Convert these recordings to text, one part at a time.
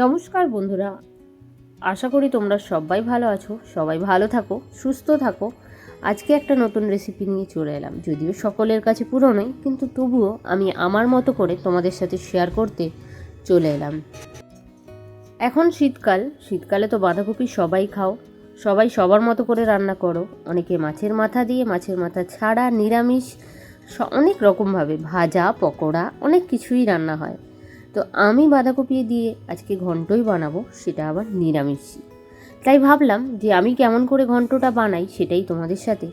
নমস্কার বন্ধুরা। আশা করি তোমরা সবাই ভালো আছো, সবাই ভালো থাকো, সুস্থ থাকো। আজকে একটা নতুন রেসিপি নিয়ে চলে এলাম। যদিও সকলের কাছে পুরনোই, কিন্তু তবুও আমি আমার মতো করে তোমাদের সাথে শেয়ার করতে চলে এলাম। এখন শীতকাল, শীতকালে তো বাঁধাকপি সবাই খাও, সবাই সবার মতো করে রান্না করো। অনেকে মাছের মাথা দিয়ে, মাছের মাথা ছাড়া, নিরামিষ অনেক রকমভাবে ভাজা, পকোড়া, অনেক কিছুই রান্না হয়। তো আমি বাঁধাকপি দিয়ে আজকে ঘন্টই বানাবো, সেটা আবার নিরামিষ। তাই ভাবলাম যে আমি কেমন করে ঘন্টটা বানাই সেটাই তোমাদের সাথে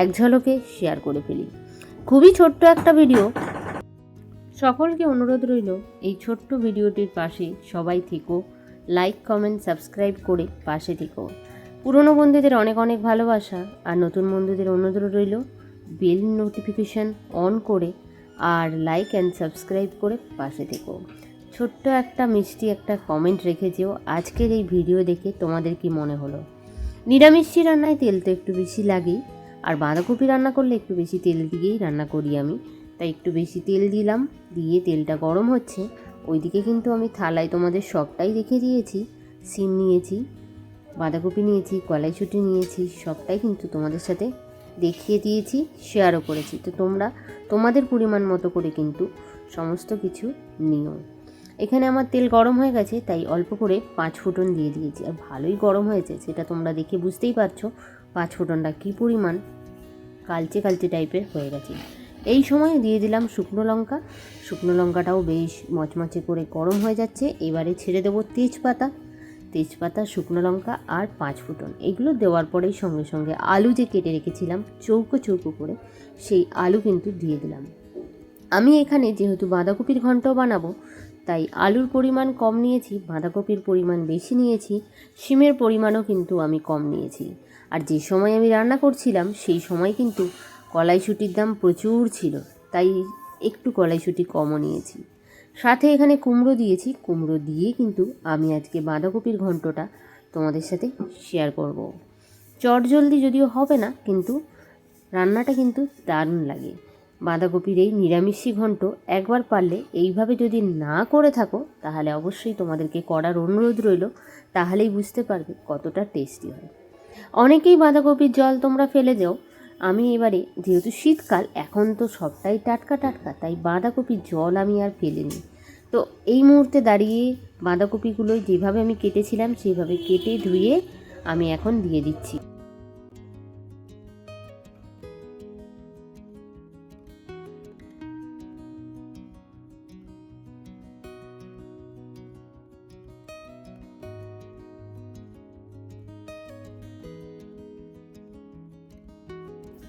এক ঝলকে শেয়ার করে ফেলি। খুবই ছোট্ট একটা ভিডিও সকলকে অনুরোধ রইল, এই ছোট্ট ভিডিওটির পাশে সবাই থেকো লাইক কমেন্ট সাবস্ক্রাইব করে পাশে থেকো। পুরনো বন্ধুদের অনেক অনেক ভালোবাসা, আর নতুন বন্ধুদের অনুরোধ রইল বেল নোটিফিকেশান অন করে আর লাইক অ্যান্ড সাবস্ক্রাইব করে পাশে থেকো। ছোট্ট একটা মিষ্টি একটা কমেন্ট রেখে যেও আজকের এই ভিডিও দেখে তোমাদের কি মনে হলো? নিরামিষি রান্নায় তেল তো একটু বেশি লাগেই, আর বাঁধাকপি রান্না করলে একটু বেশি তেল দিয়েই রান্না করি আমি। তাই একটু বেশি তেল দিলাম, দিয়ে তেলটা গরম হচ্ছে। ওইদিকে কিন্তু আমি থালায় তোমাদের সবটাই রেখে দিয়েছি, সিম নিয়েছি, বাঁধাকপি নিয়েছি কলাইশুটি নিয়েছি, সবটাই কিন্তু তোমাদের সাথে দেখিয়ে দিয়েছি শেয়ারও করেছি। তো তোমরা, তোমাদের পরিমাণ মতো করে কিন্তু সমস্ত কিছু নিও। এখানে আমার তেল গরম হয়ে গেছে, তাই অল্প করে পাঁচ ফুটন দিয়ে দিয়েছি। আর ভালোই গরম হয়েছে, সেটা তোমরা দেখে বুঝতেই পারছ পাঁচ ফুটনটা কী পরিমাণ কালচে কালচে টাইপের হয়ে গেছে। এই সময় দিয়ে দিলাম শুকনো লঙ্কা। শুকনো লঙ্কাটাও বেশ মচমচে করে গরম হয়ে যাচ্ছে। এবারে ছেড়ে দেবো তেজপাতা। তেজপাতা, শুকনো লঙ্কা আর পাঁচ ফুটন। এগুলো দেওয়ার পরেই সঙ্গে সঙ্গে আলু যে কেটে রেখেছিলাম, চৌকো চৌকো করে, সেই আলু কিন্তু দিয়ে দিলাম। আমি এখানে যেহেতু বাঁধাকপির ঘন্ট বানাবো তাই আলুর পরিমাণ কম নিয়েছি, বাঁধাকপির পরিমাণ বেশি নিয়েছি, শিমের পরিমাণও কিন্তু আমি কম নিয়েছি। আর যে সময় আমি রান্না করছিলাম, সেই সময় কিন্তু কলাইশুটির দাম প্রচুর ছিল, তাই একটু কলাইশুটি কমও নিয়েছি। সাথে এখানে কুমড়ো দিয়েছি, কুমড়ো দিয়ে কিন্তু আমি আজকে বাঁধাকপির ঘন্টটা তোমাদের সাথে শেয়ার করব। চট জলদি যদিও হবে না, কিন্তু রান্নাটা কিন্তু দারুণ লাগে। বাঁধাকপির এই নিরামিষি ঘন্ট একবার পারলে এইভাবে যদি না করে থাকো, তাহলে অবশ্যই তোমাদেরকে করার অনুরোধ রইল, তাহলেই বুঝতে পারবে কতটা টেস্টি হয়। অনেকেই বাঁধাকপির জল তোমরা ফেলে যাও আমি এবারে, যেহেতু শীতকাল, এখন তো সবটাই টাটকা টাটকা, তাই বাঁধাকপির জল আমি আর ফেলিনি। তো এই মুহূর্তে দাঁড়িয়ে বাঁধাকপিগুলো যেভাবে আমি কেটেছিলাম, সেভাবে কেটে ধুয়ে আমি এখন দিয়ে দিচ্ছি।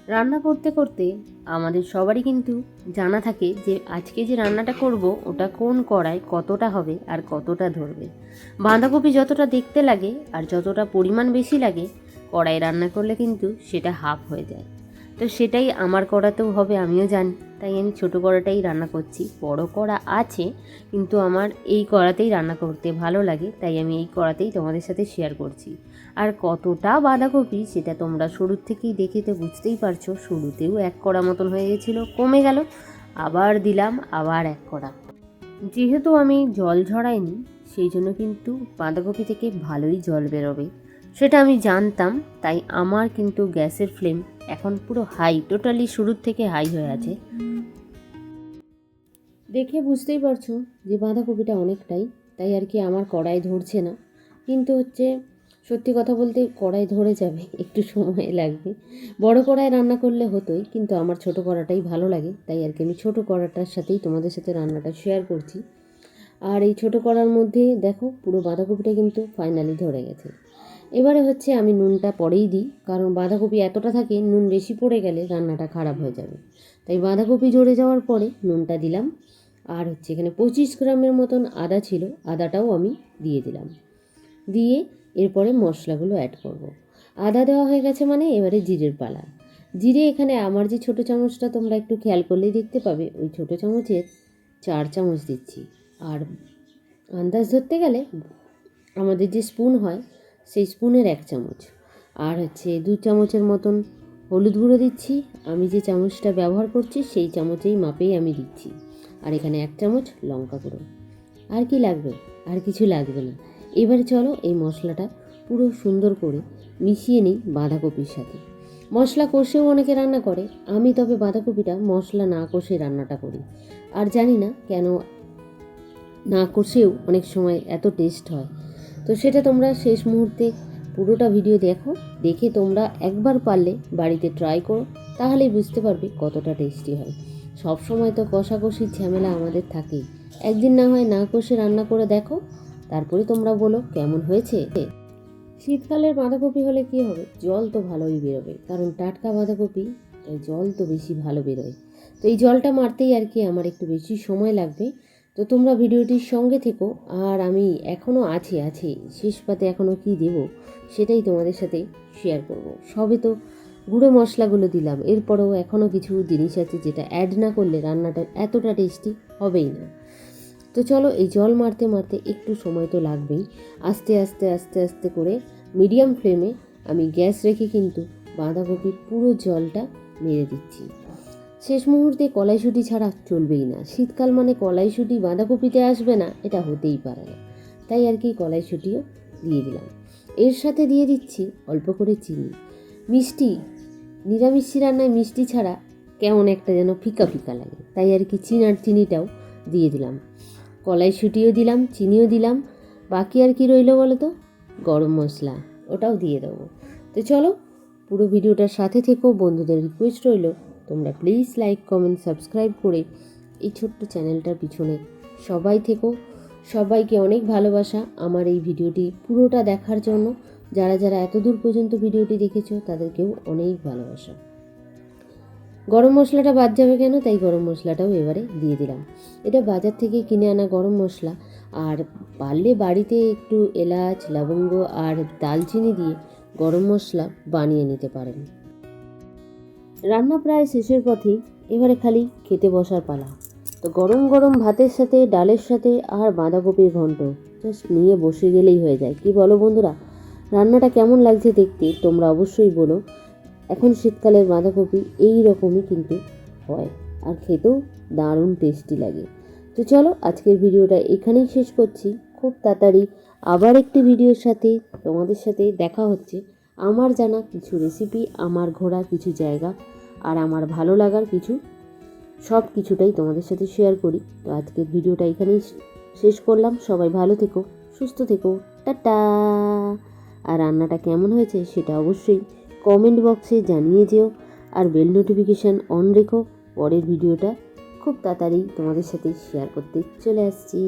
রান্না করতে করতে আমাদের সবারই কিন্তু জানা থাকে যে আজকে যে রান্নাটা করব, ওটা কোন কড়ায় কতটা হবে আর কতটা ধরবে। বাঁধাকপি যতটা দেখতে লাগে আর যতটা পরিমাণ বেশি লাগে, কড়াই রান্না করলে কিন্তু সেটা হাফ হয়ে যায়। তো সেটাই আমার কড়াতেও হবে, আমিও জানি। তাই আমি ছোটো কড়াটাই রান্না করছি। বড় কড়া আছে, কিন্তু আমার এই কড়াতেই রান্না করতে ভালো লাগে, তাই আমি এই কড়াতেই তোমাদের সাথে শেয়ার করছি। আর কতটা বাঁধাকপি সেটা তোমরা শুরুর থেকেই দেখে তো বুঝতেই পারছ, শুরুতেও এক কড়া মতন হয়ে গেছিল, কমে গেল, আবার দিলাম, আবার এক কড়া। যেহেতু আমি জল ঝরাইনি, সেই জন্য কিন্তু বাঁধাকপি থেকে ভালোই জল বেরোবে। সেটা আমি জানতাম, তাই আমার কিন্তু গ্যাসের ফ্লেম এখন পুরো হাই, টোটালি শুরুর থেকে হাই হয়ে আছে। দেখে বুঝতেই পারছ যে বাঁধাকপিটা অনেকটাই, তাই আর কি আমার কড়াই ধরছে না। কিন্তু হচ্ছে সত্যি কথা বলতে কড়াই ধরে যাবে, একটু সময় লাগবে। বড় কড়াই রান্না করলে হতোই, কিন্তু আমার ছোট কড়াটাই ভালো লাগে, তাই আর কি আমি ছোটো কড়াটার সাথেই তোমাদের সাথে রান্নাটা শেয়ার করছি। আর এই ছোটো কড়ার মধ্যে দেখো, পুরো বাঁধাকপিটা কিন্তু ফাইনালি ধরে গেছে। এবারে হচ্ছে আমি নুনটা পরেই দিই, কারণ বাঁধাকপি এতটা থাকে, নুন বেশি পড়ে গেলে রান্নাটা খারাপ হয়ে যাবে। তাই বাঁধাকপি জড়ে যাওয়ার পরে নুনটা দিলাম, আর হচ্ছে এখানে পঁচিশ গ্রামের মতন আদা ছিল, আদাটাও আমি দিয়ে দিলাম। দিয়ে এরপরে মশলাগুলো অ্যাড করব। আদা দেওয়া হয়ে গেছে মানে এবারে জিরের পালা। জিরে এখানে আমার যে ছোটো চামচটা তোমরা একটু খেয়াল করলেই দেখতে পাবে, ওই ছোটো চামচের চার চামচ দিচ্ছি। আর আন্দাজ ধরতে গেলে আমাদের যে স্পুন হয়, সেই স্পুনের এক চামচ। আর হচ্ছে দু চামচের মতন হলুদ গুঁড়ো দিচ্ছি। আমি যে চামচটা ব্যবহার করছি, সেই চামচেই মাপেই আমি দিচ্ছি। আর এখানে এক চামচ লঙ্কা গুঁড়ো। আর কি লাগবে? আর কিছু লাগবে না। এবারে চলো এই মশলাটা পুরো সুন্দর করে মিশিয়ে নিই বাঁধাকপির সাথে। মশলা কষেও অনেকে রান্না করে, আমি তবে বাঁধাকপিটা মশলা না কষে রান্নাটা করি। আর জানি না কেন না কষেও অনেক সময় এত টেস্ট হয়। তো সেটা তোমরা শেষ মুহূর্তে পুরোটা ভিডিও দেখো, দেখে তোমরা একবার পারলে বাড়িতে ট্রাই করো, তাহলেই বুঝতে পারবে কতটা টেস্টি হয়। সব সময় তো কষাকষির ঝামেলা আমাদের থাকেই। একদিন না হয় না কষে রান্না করে দেখো তারপরে তোমরা বলো, কেমন হয়েছে? শীতকালের বাঁধাকপি হলে কি হবে? জল তো ভালোই বেরোবে, কারণ টাটকা বাঁধাকপি জল তো বেশি ভালো বেরোয়। তো এই জলটা মারতেই আর কি আমার একটু বেশি সময় লাগবে। তো তোমরা ভিডিওটির সঙ্গে থেকো, আর আমি এখনও আছি আছি। শেষ পাতে এখনও কী দেবো, সেটাই তোমাদের সাথে শেয়ার করব। সবে তো গুঁড়ো মশলাগুলো দিলাম, এরপরেও এখনও কিছু জিনিস আছে যেটা অ্যাড না করলে রান্নাটা এতটা টেস্টি হবেই না। তো চলো এই জল মারতে মারতে একটু সময় তো লাগবেই। আস্তে আস্তে আস্তে আস্তে করে মিডিয়াম ফ্লেমে আমি গ্যাস রেখে কিন্তু বাঁধাকপির পুরো জলটা মেরে দিচ্ছি। শেষ মুহূর্তে কলাইশুঁটি ছাড়া চলবেই না। শীতকাল মানে কলাইশুঁটি বাঁধাকপিতে আসবে না, এটা হতেই পারে না। তাই আর কি কলাইশুঁটিও দিয়ে দিলাম। এর সাথে দিয়ে দিচ্ছি অল্প করে চিনি। মিষ্টি, নিরামিষি রান্নায় মিষ্টি ছাড়া কেমন একটা যেন ফিকা ফিকা লাগে। তাই আর কি চিনার চিনিটাও দিয়ে দিলাম। কলাইশুঁটিও দিলাম, চিনিও দিলাম। বাকি আর কি রইল বলো তো? গরম মশলা, ওটাও দিয়ে দেবো। তো চলো, পুরো ভিডিওটার সাথে থেকেও বন্ধুদের রিকোয়েস্ট রইল। তোমরা প্লিজ লাইক কমেন্ট সাবস্ক্রাইব করে এই ছোট্ট চ্যানেলটার পিছনে সবাই থেকো। সবাইকে অনেক ভালোবাসা আমার এই ভিডিওটি পুরোটা দেখার জন্য। যারা যারা এত দূর পর্যন্ত ভিডিওটি দেখেছ, তাদেরকেও অনেক ভালোবাসা। গরম মশলাটা বাদ যাবে কেন? তাই গরম মশলাটাও এবারে দিয়ে দিলাম। এটা বাজার থেকে কিনে আনা গরম মশলা। আর পারলে বাড়িতে একটু এলাচ, লবঙ্গ আর দালচিনি দিয়ে গরম মশলা বানিয়ে নিতে পারেন। রান্না প্রায় শেষের পথেই এবারে খালি খেতে বসার পালা। তো গরম গরম ভাতের সাথে, ডালের সাথে আর বাঁধাকপির ঘন্ট জাস্ট নিয়ে বসে গেলেই হয়ে যায়। কি বলো বন্ধুরা? রান্নাটা কেমন লাগছে দেখতে তোমরা অবশ্যই বলো। এখন শীতকালের বাঁধাকপি এই রকমই কিন্তু হয় আর খেতেও দারুণ টেস্টি লাগে। তো চলো আজকের ভিডিওটা এখানেই শেষ করছি। খুব তাড়াতাড়ি আবার একটি ভিডিওর সাথে তোমাদের সাথে দেখা হচ্ছে। আমার জানা কিছু রেসিপি আমার ঘোরা কিছু জায়গা আর আমার ভালো লাগার কিছু সব কিছুটাই তোমাদের সাথে শেয়ার করি। তো আজকের ভিডিওটা এখানেই শেষ করলাম। সবাই ভালো থেকো, সুস্থ থেকো, টাটা! আর রান্নাটা কেমন হয়েছে সেটা অবশ্যই কমেন্ট বক্সে জানিয়ে যেও আর বেল নোটিফিকেশান অন রেখো। পরের ভিডিওটা খুব তাড়াতাড়ি তোমাদের সাথে শেয়ার করতে চলে আসছি।